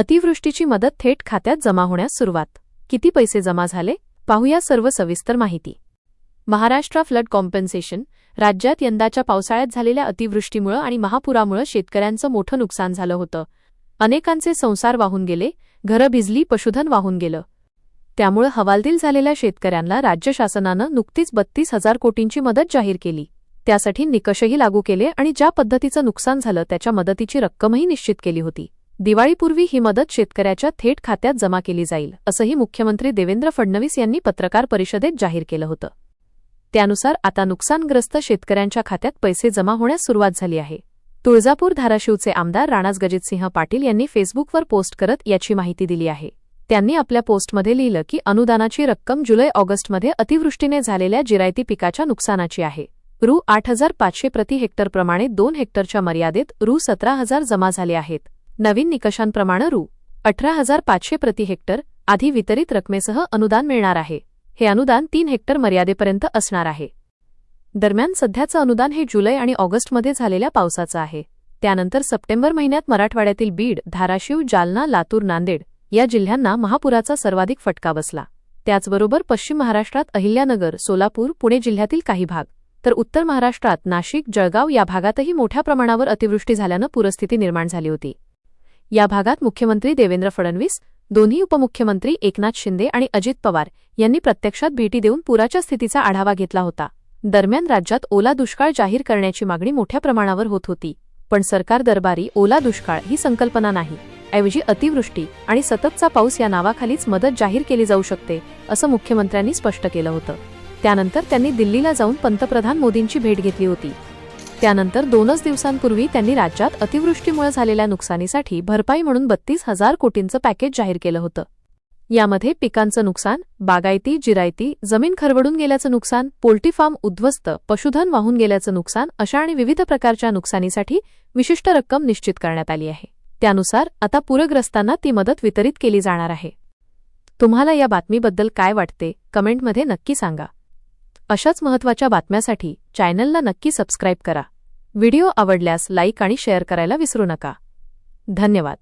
अतिवृष्टीची मदत थेट खात्यात जमा होण्यास सुरुवात. किती पैसे जमा झाले? पाहूया सर्व सविस्तर माहिती. महाराष्ट्र फ्लड कॉम्पन्सेशन राज्यात यंदाच्या पावसाळ्यात झालेल्या अतिवृष्टीमुळं आणि महापुरामुळं शेतकऱ्यांचं मोठं नुकसान झालं होतं. अनेकांचे संसार वाहून गेले घरं भिजली पशुधन वाहून गेलं. त्यामुळं हवालदिल झालेल्या शेतकऱ्यांना राज्य शासनानं नुकतीच बत्तीस हजार कोटींची मदत जाहीर केली. त्यासाठी निकषही लागू केले आणि ज्या पद्धतीचं नुकसान झालं त्याच्या मदतीची रक्कमही निश्चित केली होती. दिवाळीपूर्वी ही मदत शेतकऱ्याच्या थेट खात्यात जमा केली जाईल असंही मुख्यमंत्री देवेंद्र फडणवीस यांनी पत्रकार परिषदेत जाहीर केलं होतं. त्यानुसार आता नुकसानग्रस्त शेतकऱ्यांच्या खात्यात पैसे जमा होण्यास सुरुवात झाली आहे. तुळजापूर धाराशिवचे आमदार राणास गजितसिंह पाटील यांनी फेसबुकवर पोस्ट करत याची माहिती दिली आहे. त्यांनी आपल्या पोस्टमध्ये लिहिलं की अनुदानाची रक्कम जुलै ऑगस्टमध्ये अतिवृष्टीने झालेल्या जिरायती पिकाच्या नुकसानाची आहे. रु. आठ हजार पाचशे प्रति हेक्टरप्रमाणे दोन हेक्टरच्या मर्यादेत रु. सतरा हजार जमा झाले आहेत. नवीन निकषांप्रमाणे रु. अठरा हजार पाचशे प्रति हेक्टर आधी वितरित रकमेसह अनुदान मिळणार आहे. हे अनुदान तीन हेक्टर मर्यादेपर्यंत असणार आहे. दरम्यान सध्याचं अनुदान हे जुलै आणि ऑगस्टमध्ये झालेल्या पावसाचं आहे. त्यानंतर सप्टेंबर महिन्यात मराठवाड्यातील बीड धाराशिव जालना लातूर नांदेड या जिल्ह्यांना महापुराचा सर्वाधिक फटका बसला. त्याचबरोबर पश्चिम महाराष्ट्रात अहिल्यानगर सोलापूर पुणे जिल्ह्यातील काही भाग तर उत्तर महाराष्ट्रात नाशिक जळगाव या भागातही मोठ्या प्रमाणावर अतिवृष्टी झाल्यानं पूरस्थिती निर्माण झाली होती. या भागात मुख्यमंत्री देवेंद्र फडणवीस दोन्ही उपमुख्यमंत्री एकनाथ शिंदे आणि अजित पवार यांनी प्रत्यक्षात भेटी देऊन पुराच्या स्थितीचा आढावा घेतला होता. दरम्यान राज्यात ओला दुष्काळ जाहीर करण्याची मागणी मोठ्या प्रमाणावर होत होती. पण सरकार दरबारी ओला दुष्काळ ही संकल्पना नाही. ऐवजी अतिवृष्टी आणि सततचा पाऊस या नावाखालीच मदत जाहीर केली जाऊ शकते असं मुख्यमंत्र्यांनी स्पष्ट केलं होतं. त्यानंतर त्यांनी दिल्लीला जाऊन पंतप्रधान मोदींची भेट घेतली होती. त्यानंतर दोनच दिवसांपूर्वी त्यांनी राज्यात अतिवृष्टीमुळे झालेल्या नुकसानीसाठी भरपाई म्हणून बत्तीस हजार कोटींचं पॅकेज जाहीर केलं होतं. यामध्ये पिकांचं नुकसान बागायती जिरायती जमीन खरवडून गेल्याचं नुकसान पोल्ट्री फार्म उद्ध्वस्त पशुधन वाहून गेल्याचं नुकसान अशा आणि विविध प्रकारच्या नुकसानीसाठी विशिष्ट रक्कम निश्चित करण्यात आली आहे. त्यानुसार आता पूरग्रस्तांना ती मदत वितरित केली जाणार आहे. तुम्हाला या बातमीबद्दल काय वाटते? कमेंटमध्ये नक्की सांगा. अशाच महत्त्वाच्या बातम्यासाठी चॅनलला नक्की सबस्क्राईब करा. व्हिडिओ आवडल्यास लाईक आणि शेअर करायला विसरू नका. धन्यवाद.